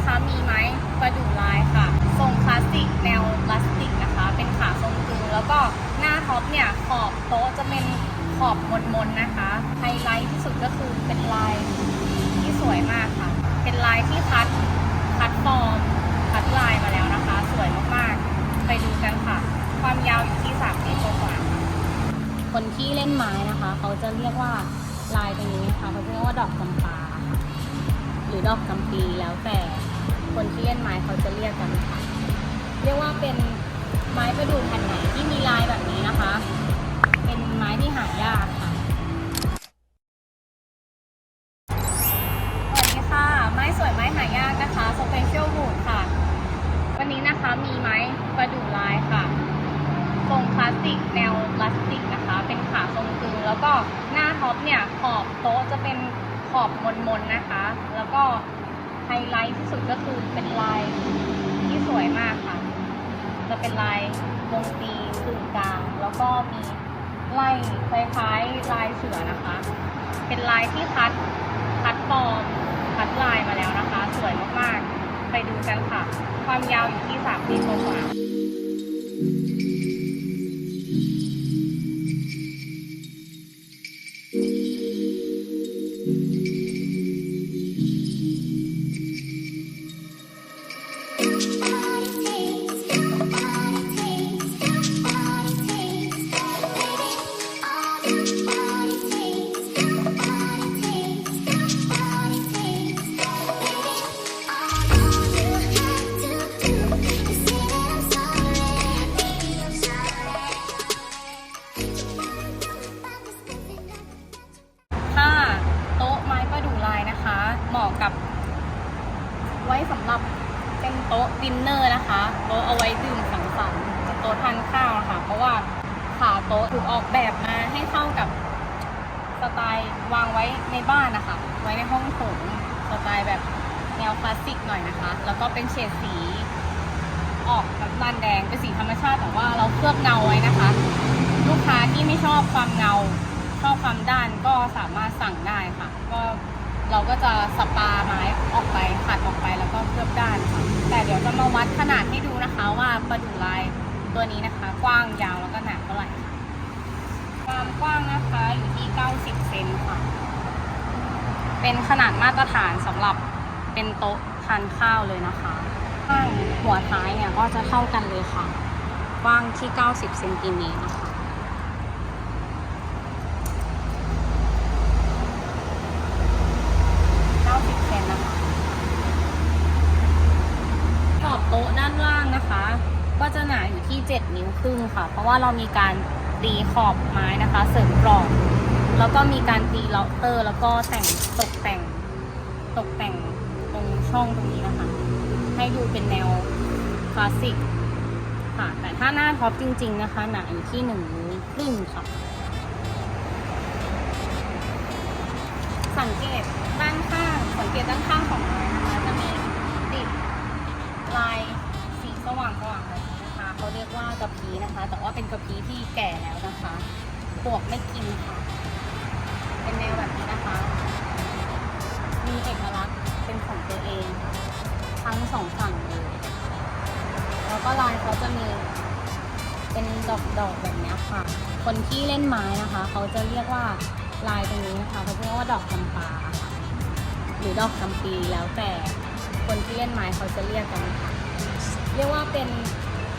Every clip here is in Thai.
นะคะ มีไม้ประดู่ลายค่ะ ทรงคลาสสิกแนวพลาสติกนะคะ เป็นขาทรงกึงแล้วก็หน้าท็อปเนี่ยขอบโต๊ะจะเป็นขอบมนๆนะคะ ไฮไลท์ที่สุดก็คือเป็นลายที่สวยมากค่ะ เป็นลายที่คัดคัดฟอร์มคัดลายมาแล้วนะคะ สวยมากๆ ไปดูกันค่ะ ความยาวอยู่ที่3เมตรกว่าคนที่เล่นไม้นะคะ เขาจะเรียกว่าลายตรงนี้นะคะเขาจะเรียกว่าดอกจำปาหรือดอกจำปีแล้วแต่ คนที่เล่นไม้เขาจะเรียกกันค่ะเรียกว่าเป็นไม้ประดู่แผ่นไหนที่มีลายแบบนี้นะคะ เป็นไม้ที่หายากค่ะสวัสดีค่ะ ไม้สวยไม้หายากนะคะสเปเชียลบูดค่ะ วันนี้นะคะมีไม้ประดู่ลายค่ะทรงคลาสสิกแนวพลาสติกนะคะ เป็นขาทรงกึงแล้วก็หน้าท็อปเนี่ยขอบโต๊ะจะเป็นขอบมนๆนะคะ แล้วก็ ไฮไลท์ที่สุดก็คือเป็นลายที่สวยมากค่ะ จะเป็นลายวงปีกึ่งกลาง แล้วก็มีไล่คล้ายๆลายเสือนะคะ เป็นลายที่คัดคัดฟอมคัดลายมาแล้วนะคะ สวยมากๆ ไปดูกันค่ะ ความยาวอยู่ที่3เมตรกว่า ไว้สำหรับเป็นโต๊ะดินเนอร์นะคะโต๊ะเอาไว้ดื่มสังสรรค์โต๊ะทานข้าวนะคะเพราะว่าขาโต๊ะถูกออกแบบมาให้เข้ากับสไตล์วางไว้ในบ้านนะคะ ไว้ในห้องโถงสไตล์แบบแนวคลาสสิกหน่อยนะคะ แล้วก็เป็นเฉดสีออกน้ำตาลแดงเป็นสีธรรมชาติแต่ว่าเราเคลือบเงาไว้นะคะ ลูกค้าที่ไม่ชอบความเงาชอบความด้านก็สามารถสั่งได้ค่ะ ก็ เราก็จะสปาไม้ออกไปขัดออกไปแล้วก็เคลือบด้านค่ะแต่เดี๋ยวจะมาวัดขนาดให้ดูนะคะว่าประดู่ลายตัวนี้นะคะ กว้างยาวแล้วก็หนาเท่าไหร่ค่ะความกว้างนะคะอยู่ที่ 90 เซนค่ะ เป็นขนาดมาตรฐานสำหรับเป็นโต๊ะทานข้าวเลยนะคะข้างหัวท้ายเนี่ยก็จะเท่ากันเลยค่ะกว้างที่ 90 เซนติเมตรนะคะ 90เซนนะคะขอบ โต๊ะด้านล่างนะคะ ก็จะหนาอยู่ที่ 7 นิ้วครึ่งค่ะ เพราะว่าเรามีการตีขอบไม้นะคะ เสริมกรอบแล้วก็มีการตีเลาเตอร์ แล้วก็แต่งตกแต่งตกแต่งตรงช่องตรงนี้นะคะ ให้ดูเป็นแนวคลาสสิกค่ะ แต่ถ้าหน้าท็อปจริง ๆ นะคะหนาอยู่ที่1นิ้วครึ่งค่ะ สังเกตด้านข้างสังเกตด้านข้างของไม้ ลายสีสว่างสว่างแบบนี้นะคะเขาเรียกว่ากระพีนะคะ แต่ว่าเป็นกระพีที่แก่แล้วนะคะปวกไม่กินค่ะ เป็นแนวแบบนี้นะคะ มีเอกลักษณ์เป็นของตัวเอง ทั้งสองฝั่งเลยแล้วก็ลายเขาจะมีเป็นดอกๆแบบนี้ค่ะ คนที่เล่นไม้นะคะ เขาจะเรียกว่าลายตรงนี้นะคะเขาเรียกว่าดอกจำปาหรือดอกจำปีแล้วแต่ คนที่เล่นไม้เขาจะเรียกกันค่ะเรียกว่าเป็น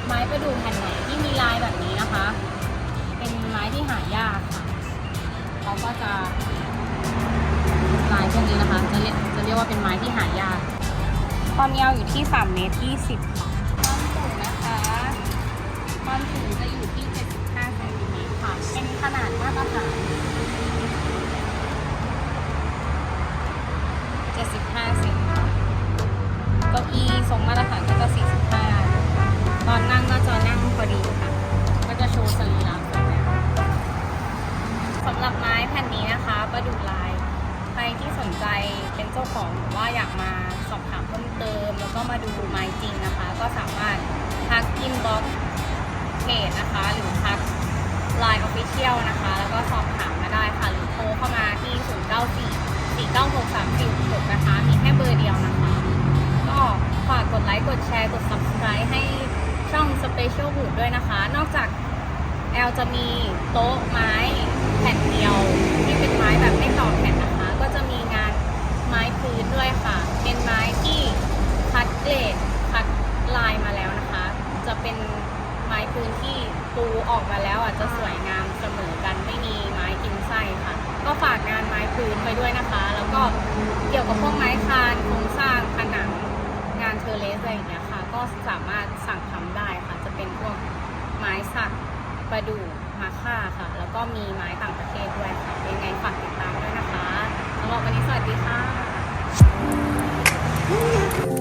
ไม้ประดู่แผ่นไหนที่มีลายแบบนี้นะคะ เป็นไม้ที่หายากค่ะเขาก็จะลายพวกนี้นะคะ จะเรียกจะเรียกว่าเป็นไม้ที่หายาก ความยาวอยู่ที่3เมตร20ค่ะ ว่าอยากมาสอบถามเพิ่มเติม แล้วก็มาดูไม้จริงนะคะ ก็สามารถทักอินบ็อกเพจนะคะ หรือทักไลน์ออฟฟิเชียลนะคะ แล้วก็สอบถามมาได้ค่ะ หรือโทรเข้ามาที่ 094 496346นะคะ มีแค่เบอร์เดียวนะคะ ก็ฝากกดไลค์ กดแชร์ กด subscribe ให้ช่อง Special Boot ด้วยนะคะ นอกจากแอลจะมีโต๊ะไม้แผ่นเดียว ยวกับพวกไม้คานโครงสร้างผนังงานเทอเลสอะไรอย่างเงี้ยค่ะ ก็สามารถสั่งทำได้ค่ะ จะเป็นพวกไม้สักประดู่มาค่าค่ะ แล้วก็มีไม้ต่างประเทศด้วยค่ะยังไงฝากติดตามด้วยนะคะสำหรับวันนี้สวัสดีค่ะ